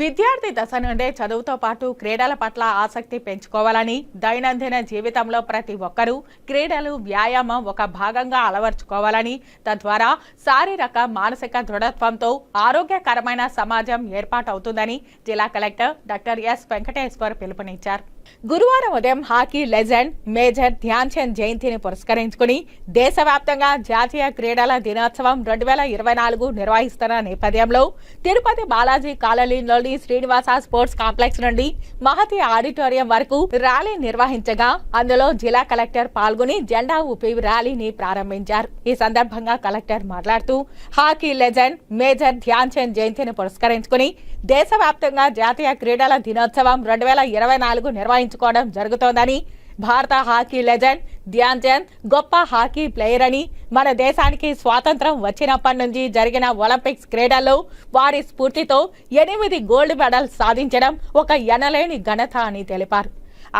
విద్యార్థి దశ నుండే చదువుతో పాటు క్రీడల పట్ల ఆసక్తి పెంచుకోవాలని దైనందిన జీవితంలో ప్రతి ఒక్కరూ క్రీడలు వ్యాయామం ఒక భాగంగా అలవర్చుకోవాలని తద్వారా శారీరక మానసిక దృఢత్వంతో ఆరోగ్యకరమైన సమాజం ఏర్పాటవుతుందని జిల్లా కలెక్టర్ డాక్టర్ ఎస్ వెంకటేశ్వర్ పిలుపునిచ్చారు. గురువారం ఉదయం hockey legend major Dhyan Chand జయంతిని పురస్కరించుకుని దేశవ్యాప్తంగా జాతీయ క్రీడల దినోత్సవం రెండు వేల ఇరవై నాలుగు నిర్వహిస్తున్న నేపథ్యంలో తిరుపతి బాలాజీ కాలనీలోని శ్రీనివాస స్పోర్ట్స్ కాంప్లెక్స్ నుండి మహతి ఆడిటోరియం వరకు ర్యాలీ నిర్వహించగా అందులో జిల్లా కలెక్టర్ పాల్గొని జెండా ఊపి ర్యాలీని ప్రారంభించారు. ఈ సందర్భంగా కలెక్టర్ మాట్లాడుతూ hockey legend major Dhyan Chand జయంతిని పురస్కరించుకుని దేశవ్యాప్తంగా జాతీయ క్రీడల దినోత్సవం రెండు వేల ఇరవై నాలుగు నిర్వహించుకోవడం జరుగుతోందని భారత హాకీ లెజెండ్ ధ్యాన్ చంద్ గొప్ప హాకీ ప్లేయర్ అని మన దేశానికి స్వాతంత్రం వచ్చినప్పటి నుంచి జరిగిన ఒలింపిక్స్ క్రీడల్లో వారి స్ఫూర్తితో ఎనిమిది గోల్డ్ మెడల్స్ సాధించడం ఒక ఎనలేని ఘనత అని తెలిపారు.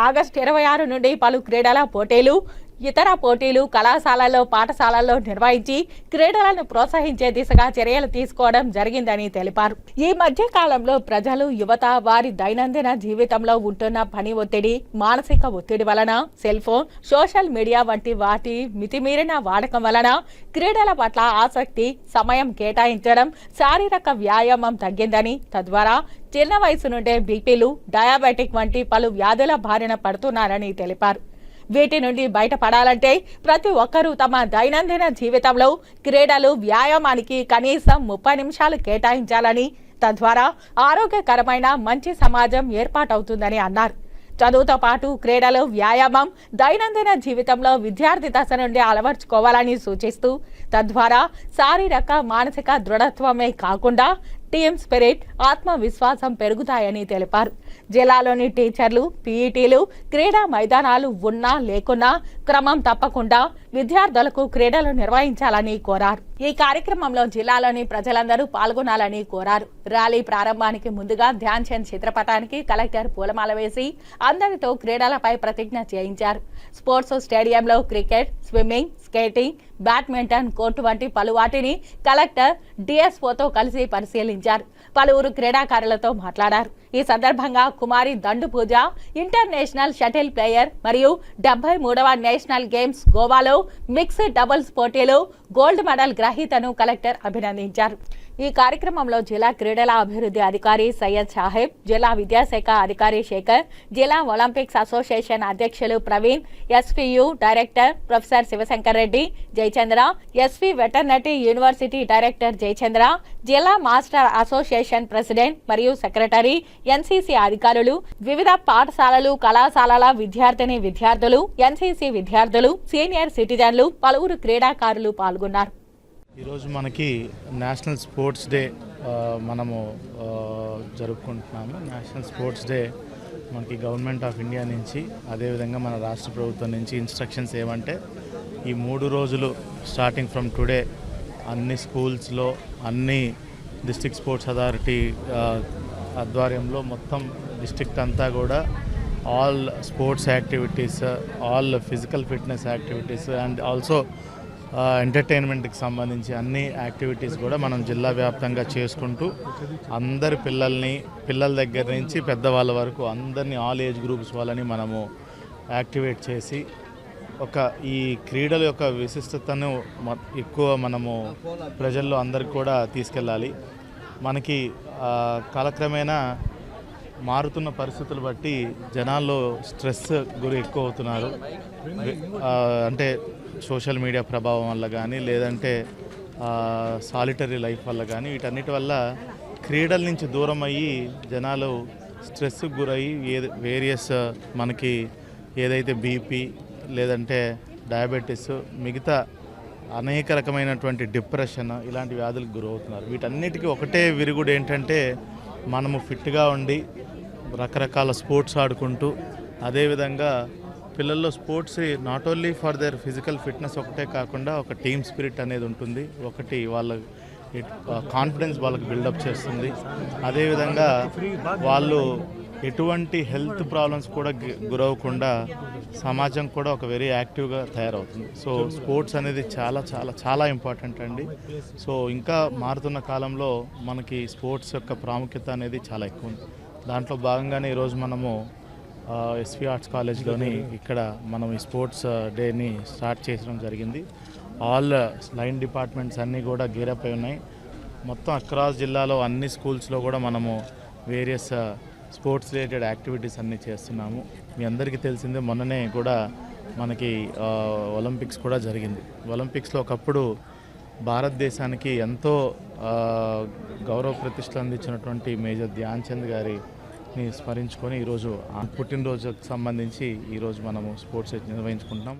ఆగస్టు ఇరవై ఆరు నుండి పలు క్రీడల పోటీలు ఇతర పోటీలు కళాశాలల్లో పాఠశాలల్లో నిర్వహించి క్రీడలను ప్రోత్సహించే దిశగా చర్యలు తీసుకోవడం జరిగిందని తెలిపారు. ఈ మధ్య కాలంలో ప్రజలు యువత వారి దైనందిన జీవితంలో ఉంటున్న పని ఒత్తిడి మానసిక ఒత్తిడి వలన సెల్ ఫోన్ సోషల్ మీడియా వంటి వాటి మితిమీరిన వాడకం వలన క్రీడల పట్ల ఆసక్తి సమయం కేటాయించడం శారీరక వ్యాయామం తగ్గిందని తద్వారా చిన్న వయసు నుండే బీపీలు డయాబెటిక్ వంటి పలు వ్యాధుల బారిన పడుతున్నారని తెలిపారు. వీటి నుండి బయటపడాలంటే ప్రతి ఒక్కరూ తమ దైనందిన జీవితంలో క్రీడలు వ్యాయామానికి కనీసం ముప్పై నిమిషాలు కేటాయించాలని తద్వారా ఆరోగ్యకరమైన మంచి సమాజం ఏర్పాటవుతుందని అన్నారు. చదువుతో పాటు క్రీడలు వ్యాయామం దైనందిన జీవితంలో విద్యార్థి దశ నుండి అలవర్చుకోవాలని సూచిస్తూ తద్వారా శారీరక మానసిక దృఢత్వమే కాకుండా టీమ్ స్పిరిట్ ఆత్మవిశ్వాసం పెరుగుతాయని తెలిపారు. జిల్లాలోని టీచర్లు పీఈటీలు క్రీడా మైదానాలు ఉన్నా లేకున్నా క్రమం తప్పకుండా విద్యార్థులకు క్రీడలు నిర్వహించాలని కోరారు. ఈ కార్యక్రమంలో జిల్లాలోని ప్రజలందరూ పాల్గొనాలని కోరారు. ర్యాలీ ప్రారంభానికి ముందుగా ధ్యాన్ చంద్ చిత్రపటానికి కలెక్టర్ పూలమాల వేసి అందరితో క్రీడలపై ప్రతిజ్ఞ చేయించారు. స్పోర్ట్స్ స్టేడియంలో cricket swimming skating badminton court వంటి పలు వాటిని కలెక్టర్ డిఎస్ఓతో కలిసి పరిశీలించారు. పలువురు క్రీడాకారులతో మాట్లాడారు. ఈ సందర్భంగా Kumari Dandu Pooja international shuttle player మరియు డెబ్బై మూడవ నేషనల్ గేమ్స్ గోవాలో మిక్స్డ్ డబుల్స్ పోటీలో గోల్డ్ మెడల్ గ్రహీతను కలెక్టర్ అభినందించారు. ఈ కార్యక్రమంలో జిల్లా క్రీడల అభివృద్ధి అధికారి సయ్యద్ సాహెబ్ జిల్లా విద్యాశాఖ అధికారి శేఖర్ జిల్లా ఒలింపిక్స్ అసోసియేషన్ అధ్యక్షులు Praveen SPU director professor Sivasankar Reddy Jayachandra SV veterinary university director Jayachandra జిల్లా మాస్టర్ అసోసియేషన్ ప్రెసిడెంట్ మరియు సెక్రటరీ ఎన్సీసీ అధికారులు వివిధ పాఠశాలలు కళాశాలల విద్యార్థిని విద్యార్థులు ఎన్సీసీ విద్యార్థులు సీనియర్ సిటిజన్లు పలువురు క్రీడాకారులు పాల్గొన్నారు. ఈరోజు మనకి నేషనల్ స్పోర్ట్స్ డే మనము జరుపుకుంటున్నాము. నేషనల్ స్పోర్ట్స్ డే మనకి గవర్నమెంట్ ఆఫ్ ఇండియా నుంచి అదేవిధంగా మన రాష్ట్ర ప్రభుత్వం నుంచి ఇన్స్ట్రక్షన్స్ ఏమంటే ఈ మూడు రోజులు స్టార్టింగ్ ఫ్రమ్ టుడే అన్ని స్కూల్స్లో అన్ని డిస్ట్రిక్ట్ స్పోర్ట్స్ అథారిటీ ఆధ్వర్యంలో మొత్తం డిస్ట్రిక్ట్ అంతా కూడా all sports activities all physical fitness activities and also ఎంటర్టైన్మెంట్కి సంబంధించి అన్ని యాక్టివిటీస్ కూడా మనం జిల్లా వ్యాప్తంగా చేసుకుంటూ అందరి పిల్లల్ని పిల్లల దగ్గర నుంచి పెద్దవాళ్ళ వరకు అందరినీ ఆల్ ఏజ్ గ్రూప్స్ వాళ్ళని మనము యాక్టివేట్ చేసి ఒక ఈ క్రీడల యొక్క విశిష్టతను ఎక్కువ మనము ప్రజల్లో అందరికి కూడా తీసుకెళ్ళాలి. మనకి కాలక్రమేణా మారుతున్న పరిస్థితులు బట్టి జనాల్లో స్ట్రెస్ గురి ఎక్కువ అవుతున్నారు అంటే సోషల్ మీడియా ప్రభావం వల్ల కానీ లేదంటే సాలిటరీ లైఫ్ వల్ల కానీ వీటన్నిటి వల్ల క్రీడల నుంచి దూరం అయ్యి జనాలు స్ట్రెస్కి గురయ్యి ఏ వేరియస్ మనకి ఏదైతే బీపీ లేదంటే డయాబెటీస్ మిగతా అనేక రకమైనటువంటి డిప్రెషన్ ఇలాంటి వ్యాధులకు గురవుతున్నారు. వీటన్నిటికీ ఒకటే విరుగుడు ఏంటంటే మనము ఫిట్గా ఉండి రకరకాల స్పోర్ట్స్ ఆడుకుంటూ అదేవిధంగా పిల్లల్లో sports not only for their physical fitness ఒకటే కాకుండా ఒక టీమ్ స్పిరిట్ అనేది ఉంటుంది. ఒకటి వాళ్ళ కాన్ఫిడెన్స్ వాళ్ళకి బిల్డప్ చేస్తుంది. అదేవిధంగా వాళ్ళు ఎటువంటి హెల్త్ ప్రాబ్లమ్స్ కూడా గురవకుండా సమాజం కూడా ఒక వెరీ యాక్టివ్గా తయారవుతుంది. సో స్పోర్ట్స్ అనేది చాలా చాలా చాలా ఇంపార్టెంట్ అండి. సో ఇంకా మారుతున్న కాలంలో మనకి స్పోర్ట్స్ యొక్క ప్రాముఖ్యత అనేది చాలా ఎక్కువ ఉంది. దాంట్లో భాగంగానే ఈరోజు మనము ఎస్వి ఆర్ట్స్ కాలేజ్లోని ఇక్కడ మనం ఈ స్పోర్ట్స్ డేని స్టార్ట్ చేయడం జరిగింది. ఆల్ లైన్ డిపార్ట్మెంట్స్ అన్నీ కూడా గేరప్ అయి ఉన్నాయి. మొత్తం అక్రాస్ జిల్లాలో అన్ని స్కూల్స్లో కూడా మనము వేరియస్ స్పోర్ట్స్ రిలేటెడ్ యాక్టివిటీస్ అన్నీ చేస్తున్నాము. మీ అందరికీ తెలిసిందే మొన్ననే కూడా మనకి ఒలింపిక్స్ కూడా జరిగింది. ఒలింపిక్స్లో ఒకప్పుడు భారతదేశానికి ఎంతో గౌరవ ప్రతిష్టలు అందించినటువంటి మేజర్ ధ్యాన్ చంద్ గారిని స్మరించుకొని ఈరోజు పుట్టినరోజుకు సంబంధించి ఈరోజు మనము స్పోర్ట్స్ నిర్వహించుకుంటున్నాం.